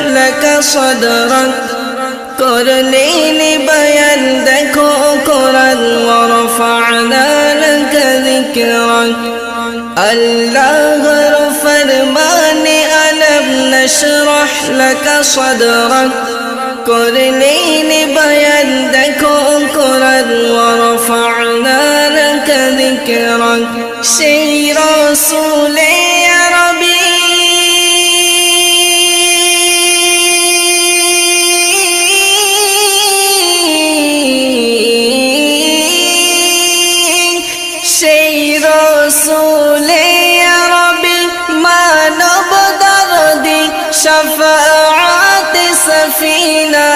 لك صدرك. كرني بيان دكو قرآن ورفعنا لك ذكرك. الله فرماني ألم نشرح لك صدرك. كرني بيان دكو قرآن ورفعنا لك ذكرك. شي رسولي رسول يا ربي ما نبدر دي شفاعات سفينة.